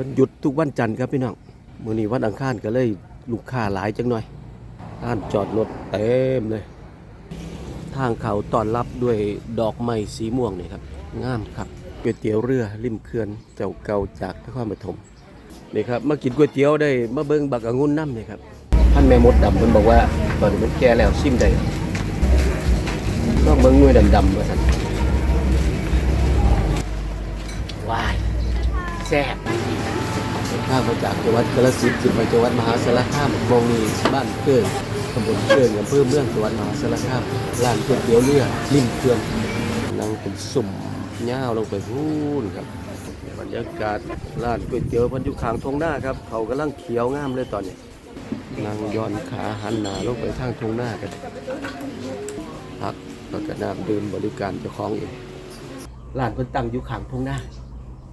พิ่นหยุดทุกวันจันทร์ครับพี่น้องมื้อนี้วันอังคารก็เลยลูกค้าหลายจังหน่อยร้านจอดรถเต็มเลย ทางเขาต้อนรับด้วยดอกไม้สีม่วงนี่ครับงามครับก๋วยเตี๋ยวเรือริมเขื่อนเจ้าเก่าจากนครปฐมนี่ครับมากินก๋วยเตี๋ยวได้มาเบิ่งบักองุ่นน้ำนี่ครับท่านแม่มดดำเพิ่นบอกว่าตอนนี้มันแก่แล้วชิมได้ก็เบิ่งหน่วยดำๆว่าซั่นว้ายแซ่บ ข้ามมาจากจังหวัดกาฬสินธุ์ขึ้นไปจังหวัดมหาสารคามมองนีบ้านเกิดตำบลเกิดอำเภอเมืองจังหวัดมหาสารคามร้านก๋วยเตี๋ยวเรือริมเขื่อนนั่งเป็นสุ่มย่าวลงไปพูนครับบรรยากาศร้านก๋วยเตี๋ยวมันยู่ข้างทงหน้าครับเขากำลังเขียวงามเลยตอนนี้นั่งย้อนขาหันหน้าลงไปทางทงหน้ากันพักแล้วก็น้ำดื่มบริการเจ้าของเองร้านเพิ่นตั้งอยู่ขางทงหน้า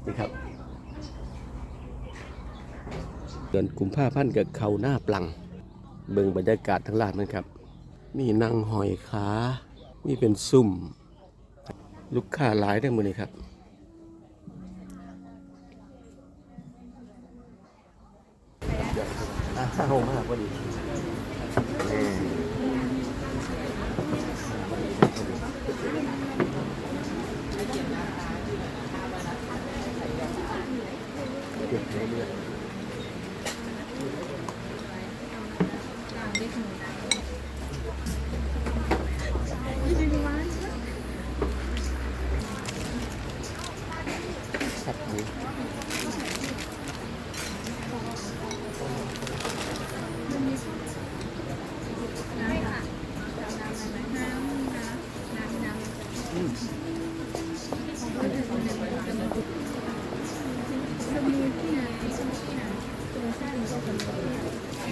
นี่ครับ เดือนกุมภาพันธ์กับเขาหน้าปลัง เบิ่งบรรยากาศทั้งร้านมันครับ มีนั่งหอยขามีเป็นซุ่ม ลูกค้าหลายได้อมื้อนี้ครับอ้าวมากพอดีเก็บเรื่อย ครับนี้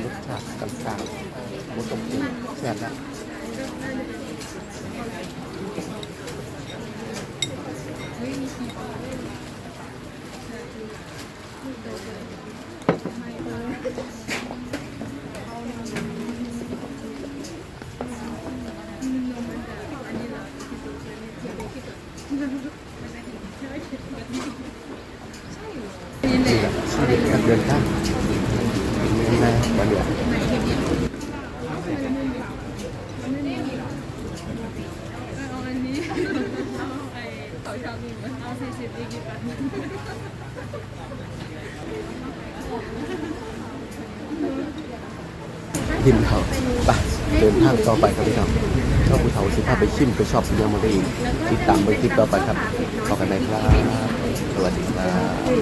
รสชาติต่างๆมันต้องปรุงแซ่บแล้วนี่แหละชีวิตการ เดินทางเป็นยังไงวันเดียวเอาอันนี้เอาไอ้เขาชอบมีเอาสี่สิบดีกี่ปัน หินเขาไปเดินทางต่อไปครับพี่น้องชอบภูเขาสิภาพไปชิมไปชอบสิยังมาได้อีกติดตามไปคลิปต่อไปครับขอกันได้ครับ สวัสดีครับ